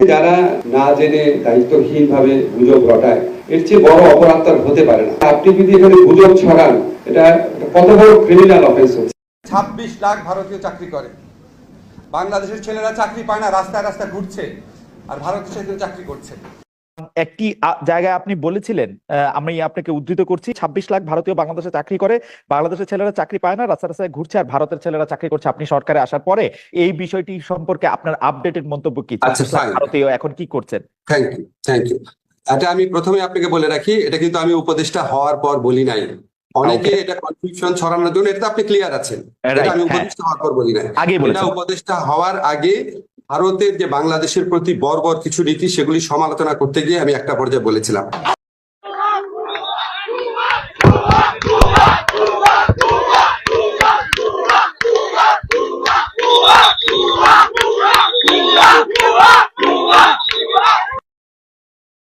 যারা না জেনে দায়িত্বহীন ভাবে গুজব ঘটায় এর চেয়ে বড় অপরাধ তার হতে পারে না। আপনি যদি এখানে গুজব ছড়ান, এটা কত বড় ক্রিমিনাল অফেন্স হচ্ছে। ছাব্বিশ লাখ ভারতীয় চাকরি করে। বাংলাদেশের ছেলেরা চাকরি পায় না, রাস্তায় রাস্তায় ঘুরছে, আর ভারতের ছেলেরা চাকরি করছে। একটি জায়গায় আপনি বলেছিলেন আমি আপনাকে উদ্ধৃত করছি ছাব্বিশ লাখ ভারতীয় বাংলাদেশে চাকরি করে বাংলাদেশের ছেলেরা চাকরি পায় না রাস্তা রাস্তায় ঘুরছে আর ভারতের ছেলেরা চাকরি করছে আপনি সরকারে আসার পরে এই বিষয়টি সম্পর্কে আপনার আপডেটেড মন্তব্য কি? আচ্ছা, 26 লাখ fine. ভারতীয় এখন কি করছেন? থ্যাংক ইউ থ্যাংক ইউ এটা আমি প্রথমে আপনাকে বলে রাখি এটা কিন্তু আমি উপদেষ্টা হওয়ার পর বলি নাই। অনেকে এটা কনফিউশন ছড়ানোর জন্য এটা আপনি ক্লিয়ার আছেন। এটা আমি হ্যাঁ। উপদেষ্টা হওয়ার পর বলি নাই। এটা উপদেষ্টা হওয়ার আগে ভারতের যে বাংলাদেশের প্রতি বর্বর কিছু নীতি, সেগুলি সমালোচনা করতে গিয়ে আমি একটা পর্যায়ে বলেছিলাম।